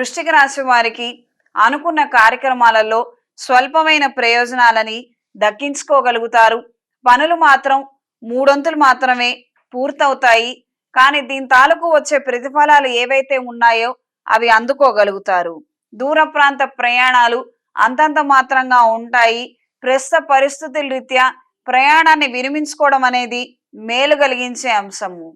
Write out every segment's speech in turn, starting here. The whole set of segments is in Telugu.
వృశ్చిక రాశి వారికి అనుకున్న కార్యక్రమాలలో స్వల్పమైన ప్రయోజనాలని దక్కించుకోగలుగుతారు. పనులు మాత్రం మూడొంతులు మాత్రమే పూర్తవుతాయి. కానీ దీని తాలూకు వచ్చే ప్రతిఫలాలు ఏవైతే ఉన్నాయో అవి అందుకోగలుగుతారు. దూర ప్రాంత ప్రయాణాలు అంతంత మాత్రంగా ఉంటాయి. ప్రస్తుత పరిస్థితుల రీత్యా ప్రయాణాన్ని విరమించుకోవడం అనేది మేలు కలిగించే అంశము.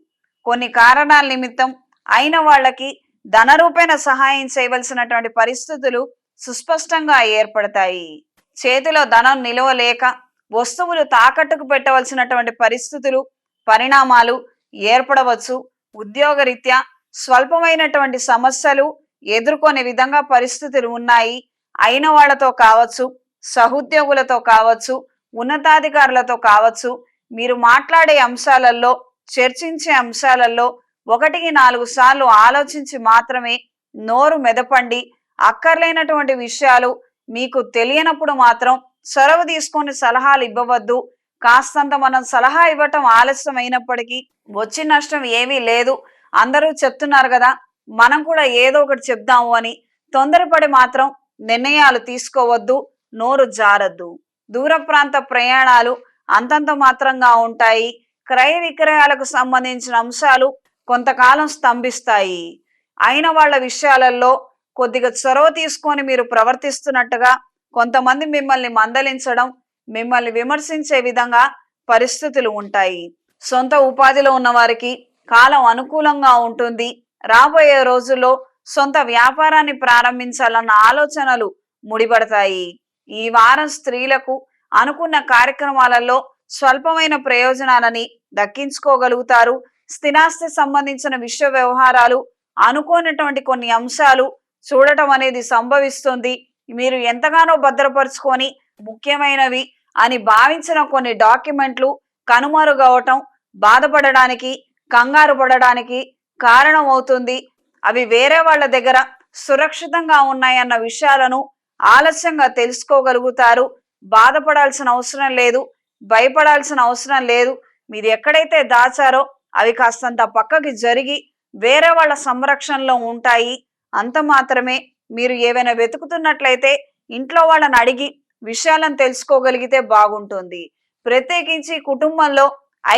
కొన్ని కారణాల నిమిత్తం అయిన వాళ్ళకి ధనరూపేణ సహాయం చేయవలసినటువంటి పరిస్థితులు సుస్పష్టంగా ఏర్పడతాయి. చేతిలో ధనం నిలవలేక వస్తువులు తాకట్టుకు పెట్టవలసినటువంటి పరిస్థితులు పరిణామాలు ఏర్పడవచ్చు. ఉద్యోగరీత్యా స్వల్పమైనటువంటి సమస్యలు ఎదుర్కొనే విధంగా పరిస్థితులు ఉన్నాయి. అయిన వాళ్ళతో కావచ్చు సహోద్యోగులతో కావచ్చు ఉన్నతాధికారులతో కావచ్చు మీరు మాట్లాడే అంశాలలో చర్చించే అంశాలలో ఒకటికి నాలుగు సార్లు ఆలోచించి మాత్రమే నోరు మెదపండి. అక్కర్లేనటువంటి విషయాలు మీకు తెలియనప్పుడు మాత్రం చొరవ తీసుకొని సలహాలు ఇవ్వవద్దు. కాస్తంత మనం సలహా ఇవ్వటం ఆలస్యం అయినప్పటికీ వచ్చి నష్టం ఏమీ లేదు. అందరూ చెప్తున్నారు కదా మనం కూడా ఏదో ఒకటి చెప్దాము అని. తొందరపడి మాత్రం నిర్ణయాలు తీసుకోవద్దు నోరు జారద్దు. దూర ప్రాంత ప్రయాణాలు అంతంత మాత్రంగా ఉంటాయి. క్రయ విక్రయాలకు సంబంధించిన అంశాలు కొంతకాలం స్తంభిస్తాయి. అయిన వాళ్ళ విషయాలలో కొద్దిగా చొరవ తీసుకొని మీరు ప్రవర్తిస్తున్నట్టుగా కొంతమంది మిమ్మల్ని మందలించడం మిమ్మల్ని విమర్శించే విధంగా పరిస్థితులు ఉంటాయి. సొంత ఉపాధిలో ఉన్న వారికి కాలం అనుకూలంగా ఉంటుంది. రాబోయే రోజుల్లో సొంత వ్యాపారాన్ని ప్రారంభించాలన్న ఆలోచనలు ముడిపడతాయి. ఈ వారం స్త్రీలకు అనుకున్న కార్యక్రమాలలో స్వల్పమైన ప్రయోజనాలని దక్కించుకోగలుగుతారు. స్థిరాస్తి సంబంధించిన విశ్వ వ్యవహారాలు అనుకోనటువంటి కొన్ని అంశాలు చూడటం అనేది సంభవిస్తుంది. మీరు ఎంతగానో భద్రపరుచుకొని ముఖ్యమైనవి అని భావించిన కొన్ని డాక్యుమెంట్లు కనుమరుగవటం బాధపడడానికి కంగారు పడడానికి కారణం అవుతుంది అవి వేరే వాళ్ళ దగ్గర సురక్షితంగా ఉన్నాయన్న విషయాలను ఆలస్యంగా తెలుసుకోగలుగుతారు. బాధపడాల్సిన అవసరం లేదు భయపడాల్సిన అవసరం లేదు. మీరు ఎక్కడైతే దాచారో అవి కాస్తంత పక్కకి జరిగి వేరే వాళ్ళ సంరక్షణలో ఉంటాయి. అంత మాత్రమే మీరు ఏవైనా వెతుకుతున్నట్లయితే ఇంట్లో వాళ్ళని అడిగి విషయాలను తెలుసుకోగలిగితే బాగుంటుంది. ప్రత్యేకించి కుటుంబంలో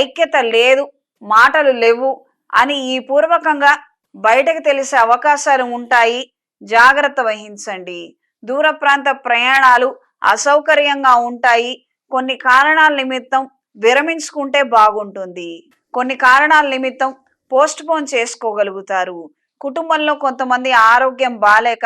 ఐక్యత లేదు మాటలు లేవు అని ఈ పూర్వకంగా బయటకు తెలిసే అవకాశాలు ఉంటాయి. జాగ్రత్త వహించండి. దూర ప్రాంత ప్రయాణాలు అసౌకర్యంగా ఉంటాయి. కొన్ని కారణాల నిమిత్తం విరమించుకుంటే బాగుంటుంది. కొన్ని కారణాల నిమిత్తం పోస్ట్ పోన్ చేసుకోగలుగుతారు. కుటుంబంలో కొంతమంది ఆరోగ్యం బాలేక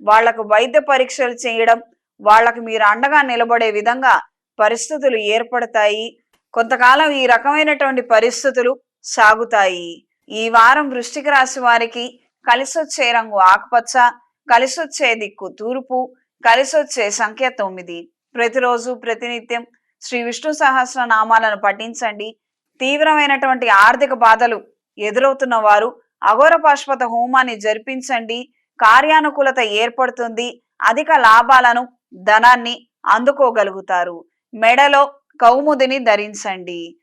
వాళ్ళకు వైద్య పరీక్షలు చేయడం వాళ్ళకు మీరు అండగా నిలబడే విధంగా పరిస్థితులు ఏర్పడతాయి. కొంతకాలం ఈ రకమైనటువంటి పరిస్థితులు సాగుతాయి. ఈ వారం వృష్టిక రాశి వారికి కలిసొచ్చే రంగు ఆకుపచ్చ కలిసొచ్చే దిక్కు తూర్పు కలిసొచ్చే సంఖ్య తొమ్మిది. ప్రతిరోజు ప్రతినిత్యం శ్రీ విష్ణు సహస్ర నామాలను పఠించండి. తీవ్రమైనటువంటి ఆర్థిక బాధలు ఎదురవుతున్న వారు అఘోర పాశ్వత హోమాన్ని జరిపించండి. కార్యానుకూలత ఏర్పడుతుంది. అధిక లాభాలను ధనాన్ని అందుకోగలుగుతారు. మెడలో కౌముదిని ధరించండి.